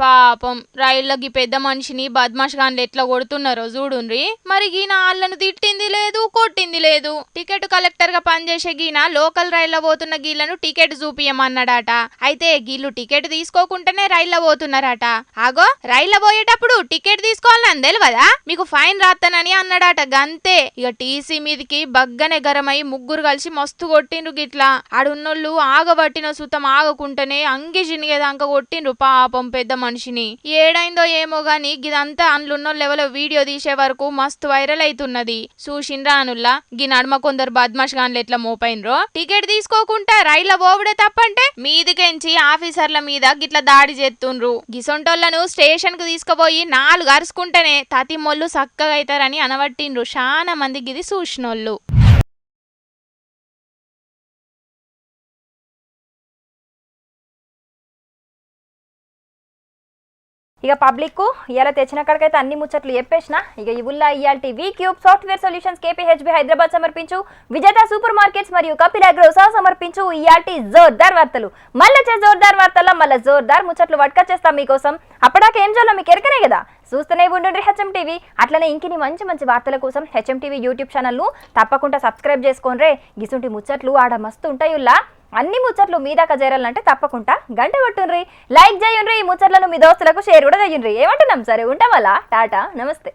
పాపం రైళ్ళకి పెద్ద మనిషిని బద్మాష్ గాన్లు ఎట్లా కొడుతున్నారో చూడుండ్రి. మరి గీన వాళ్ళను తిట్టింది లేదు కొట్టింది లేదు. టికెట్ కలెక్టర్గా పనిచేసే గీన లోకల్ రైల్లో పోతున్న గీళ్ళను టికెట్ చూపియమన్నాడట. అయితే గీళ్ళు టికెట్ తీసుకోకుండానే రైల్లో పోతున్నారట. ఆగో రైల్లో పోయేటప్పుడు టికెట్ తీసుకోవాలని తెలియదా మీకు ఫైన్ రాస్తానని అన్నాడట గంతే. ఇక టీసీ మీదకి బగ్గనే గరమై ముగ్గురు కలిసి మస్తు కొట్టిండ్రు గిట్లా. ఆడున్నోళ్ళు ఆగబట్టిన సుతం ఆగకుంటేనే అంగి జినిగేదాంక కొట్టిండ్రు పాపం పెద్ద మనిషిని. ఏడైందో ఏమో గాని గిదంతా అందులో లెవెల్ వీడియో తీసే వరకు మస్తు వైరల్ అవుతున్నది చూసిండ్రా అనుల్లా? గి నడుమ కొందరు బద్మాష్ గాన్లు ఎట్లా మోపైనరో? టికెట్ తీసుకోకుండా రైళ్ళ పోవుడే తప్పంటే మీదికెంచి ఆఫీసర్ల మీద గిట్ల దాడి చేస్తుండ్రు గిసొంటోళ్ళను స్టేషన్కు తీసుకుపోయి నాలుగు అరుచుకుంటేనే తతి మొల్లు సక్కగా అవుతారని అనబట్టిండ్రు. చాలా మందికి ఇది చూసినోళ్ళు. ఇక పబ్లిక్ ఇలా తెచ్చినక్కడికైతే అన్ని ముచ్చట్లు చెప్పేసిన ఇక ఇవుల్లా ఇయాల్టీ V Cube software solutions KPHB Hyderabad సమర్పించు విజేత సూపర్ మార్కెట్స్ మరియు కపిల్ అగ్రో సహా సమర్పించు ఇయాల్టీ జోర్దార్ వార్తలు. మళ్ళీ జోర్దార్ వార్తల్లో మళ్ళీ జోర్దార్ ముచ్చట్లు వడ్క చేస్తాం మీకోసం. అప్పటికే ఏం చేయాలో మీకు ఎరకనే కదా. చూస్తూనే ఉండండి హెచ్ఎం టీవీ. అట్లనే ఇంకిని మంచి మంచి వార్తల కోసం హెచ్ఎం టీవీ యూట్యూబ్ ఛానల్ను తప్పకుండా సబ్స్క్రైబ్ చేసుకోండి గిసుంటి ముచ్చట్లు ఆడ మస్తు ఉంటాయుల్లా అన్ని ముచ్చట్లు మీ దాకా చేరాలంటే తప్పకుండా గంట పట్టుండ్రి లైక్ చేయండి ఈ ముచ్చట్లను మీ దోస్తులకు షేర్ కూడా చేయండి ఏమంటున్నాం సరే ఉంటాం అలా. టాటా నమస్తే.